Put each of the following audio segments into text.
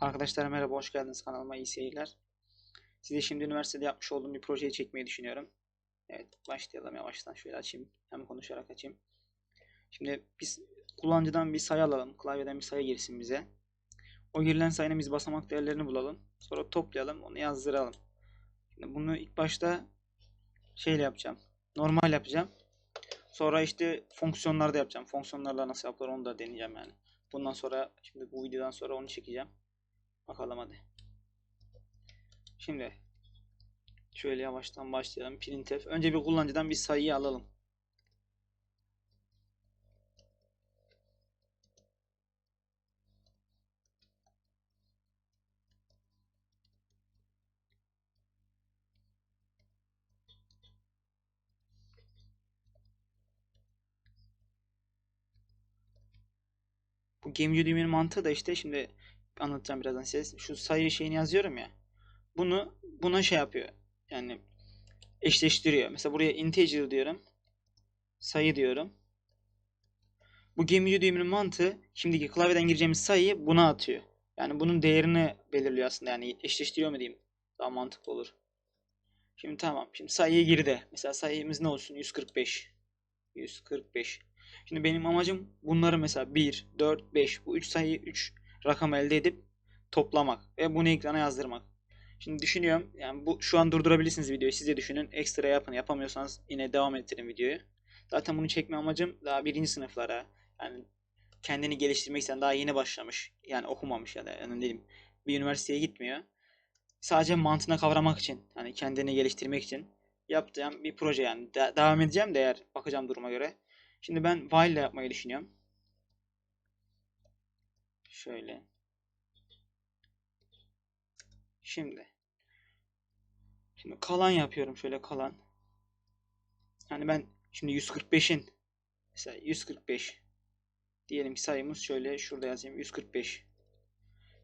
Arkadaşlar merhaba, hoş geldiniz kanalıma, iyi seyirler. Size şimdi üniversitede yapmış olduğum bir projeyi çekmeyi düşünüyorum. Evet, başlayalım yavaştan. Şöyle açayım, hem konuşarak açayım. Şimdi biz kullanıcıdan bir sayı alalım, klavyeden bir sayı girsin bize. O girilen sayının biz basamak değerlerini bulalım. Sonra toplayalım, onu yazdıralım. Şimdi bunu ilk başta şeyle yapacağım, normal yapacağım. Sonra işte fonksiyonlarda yapacağım. Fonksiyonlarla nasıl yapılır onu da deneyeceğim yani. Bundan sonra, şimdi bu videodan sonra onu çekeceğim. Bakalım hadi. Şimdi şöyle yavaştan başlayalım. Printf. Önce bir kullanıcıdan bir sayıyı alalım. Bu gemici düğmenin mantığı da işte şimdi anlatacağım birazdan size. Şu sayı şeyini yazıyorum ya. Bunu buna şey yapıyor. Yani eşleştiriyor. Mesela buraya integer diyorum. Sayı diyorum. Bu gemici düğümünün mantığı şimdiki klavyeden gireceğimiz sayıyı buna atıyor. Yani bunun değerini belirliyor aslında. Yani eşleştiriyor mu diyeyim. Daha mantıklı olur. Şimdi tamam. Şimdi sayıya girdi. Mesela sayımız ne olsun? 145. 145. Şimdi benim amacım bunları mesela 1, 4, 5 bu 3 sayıyı 3 rakam elde edip toplamak ve bunu ekrana yazdırmak. Şimdi düşünüyorum yani bu şu an durdurabilirsiniz videoyu siz de düşünün ekstra yapın yapamıyorsanız yine devam ettirin videoyu. Zaten bunu çekme amacım daha birinci sınıflara yani kendini geliştirmek isteyen daha yeni başlamış yani okumamış ya da yani dedim bir üniversiteye gitmiyor. Sadece mantığına kavramak için yani kendini geliştirmek için yaptığım bir proje yani De- devam edeceğim de eğer bakacağım duruma göre. Şimdi ben while ile yapmayı düşünüyorum. Şöyle. Şimdi. Şimdi kalan yapıyorum şöyle kalan. Yani ben şimdi 145'in mesela 145 diyelim ki sayımız şöyle şurada yazayım 145.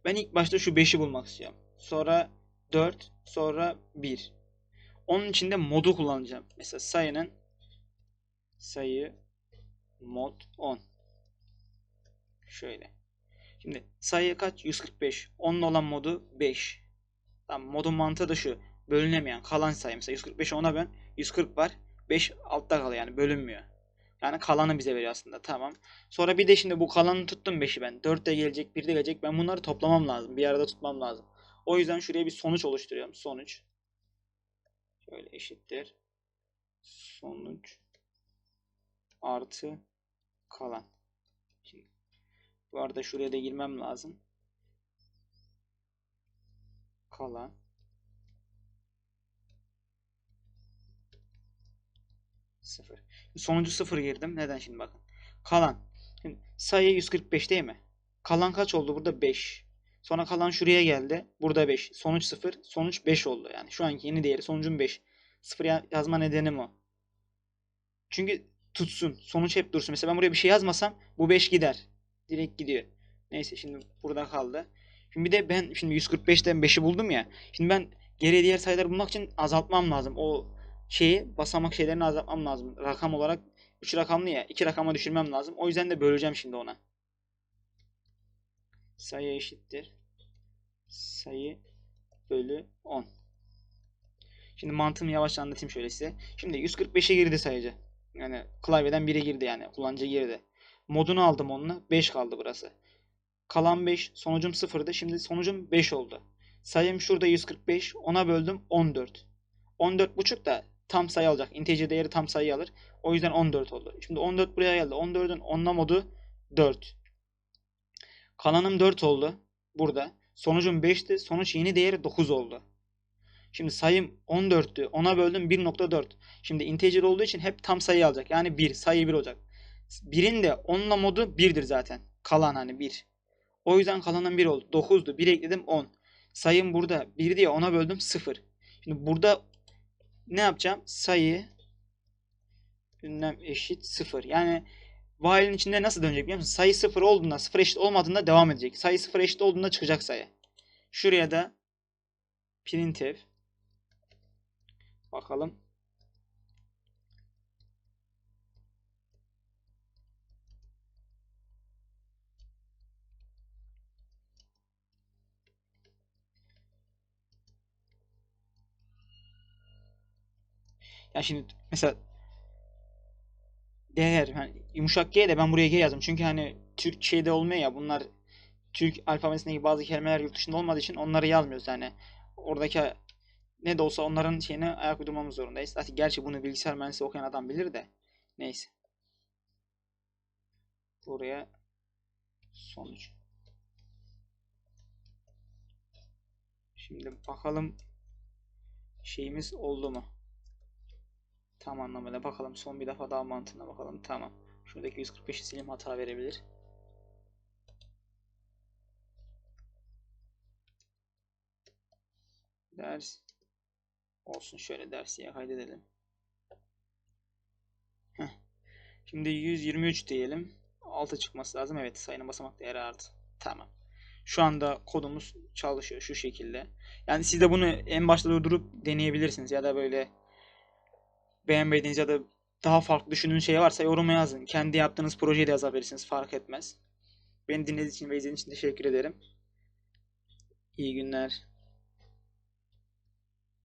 Ben ilk başta şu 5'i bulmak istiyorum. Sonra 4, sonra 1. Onun için de modu kullanacağım. Mesela sayının sayı mod 10. Şöyle. Şimdi sayı kaç? 145. 10 olan modu 5. Tamam modun mantığı da şu. Bölünemeyen kalan sayı. Mesela 145 ona ben 140 var. 5 altta kalıyor yani bölünmüyor. Yani kalanı bize veriyor aslında. Tamam. Sonra bir de şimdi bu kalanı tuttum 5'i ben. 4 de gelecek, 1 de gelecek. Ben bunları toplamam lazım. Bir arada tutmam lazım. O yüzden şuraya bir sonuç oluşturuyorum. Sonuç. Şöyle eşittir. Sonuç artı kalan. Bu arada şuraya da girmem lazım. Kalan. Sıfır. Sonucu sıfır girdim. Neden şimdi bakın. Kalan. Şimdi sayı 145 değil mi? Kalan kaç oldu burada? 5. Sonra kalan şuraya geldi. Burada 5. Sonuç 0. Sonuç 5 oldu. Yani şu anki yeni değeri sonucun 5. 0 yazma nedenim o. Çünkü tutsun. Sonuç hep dursun. Mesela ben buraya bir şey yazmasam bu 5 gider. Direkt gidiyor. Neyse şimdi burada kaldı. Şimdi bir de ben şimdi 145'ten 5'i buldum ya. Şimdi ben geriye diğer sayıları bulmak için azaltmam lazım. O şeyi basamak şeylerini azaltmam lazım. Rakam olarak 3 rakamlı ya. 2 rakama düşürmem lazım. O yüzden de böleceğim şimdi ona. Sayı eşittir. Sayı bölü 10. Şimdi mantığımı yavaş anlatayım şöyle size. Şimdi 145'e girdi sayıcı. Yani klavyeden biri girdi yani. Kullanıcı girdi. Modunu aldım onunla. 5 kaldı burası. Kalan 5. Sonucum 0'dı. Şimdi sonucum 5 oldu. Sayım şurada 145. Ona böldüm 14. 14 buçuk da tam sayı alacak. Integer değeri tam sayı alır. O yüzden 14 oldu. Şimdi 14 buraya geldi. 14'ün onla modu 4. Kalanım 4 oldu. Burada. Sonucum 5'ti. Sonuç yeni değeri 9 oldu. Şimdi sayım 14'tü. Ona böldüm 1.4. Şimdi integer olduğu için hep tam sayı alacak. Yani 1. Sayı 1 olacak. 1'in de 10'la modu 1'dir zaten. Kalan hani 1. O yüzden kalanım 1 oldu. 9'du. 1 ekledim 10. Sayım burada 1 diye ona böldüm 0. Şimdi burada ne yapacağım? Sayı ünlem eşit 0. Yani while'in içinde nasıl dönecek biliyor musun? Sayı 0 olduğunda 0 eşit olmadığında devam edecek. Sayı 0 eşit olduğunda çıkacak sayı. Şuraya da printf bakalım. Ya şimdi mesela değer hani yumuşak G de ben buraya G yazdım. Çünkü hani Türk şeyde olmuyor ya bunlar Türk alfabesindeki bazı kelimeler yurt dışında olmadığı için onları yazmıyoruz yani. Oradaki ne de olsa onların şeyine ayak uydurmamız zorundayız. Zaten gerçi bunu bilgisayar mühendisliği okuyan adam bilir de. Neyse. Buraya sonuç. Şimdi bakalım şeyimiz oldu mu? Tam anlamıyla bakalım. Son bir defa daha mantığına bakalım. Tamam. Şuradaki 145'i sileyim hata verebilir. Ders olsun şöyle dersiye kaydedelim. Heh. Şimdi 123 diyelim. 6 çıkması lazım. Evet sayının basamak değeri artı. Tamam. Şu anda kodumuz çalışıyor şu şekilde. Yani siz de bunu en başta durdurup deneyebilirsiniz ya da böyle beğenmediğiniz ya da daha farklı düşündüğünüz şey varsa yoruma yazın. Kendi yaptığınız projeyi de yazabilirsiniz. Fark etmez. Beni dinlediğiniz için ve izlediğiniz için teşekkür ederim. İyi günler.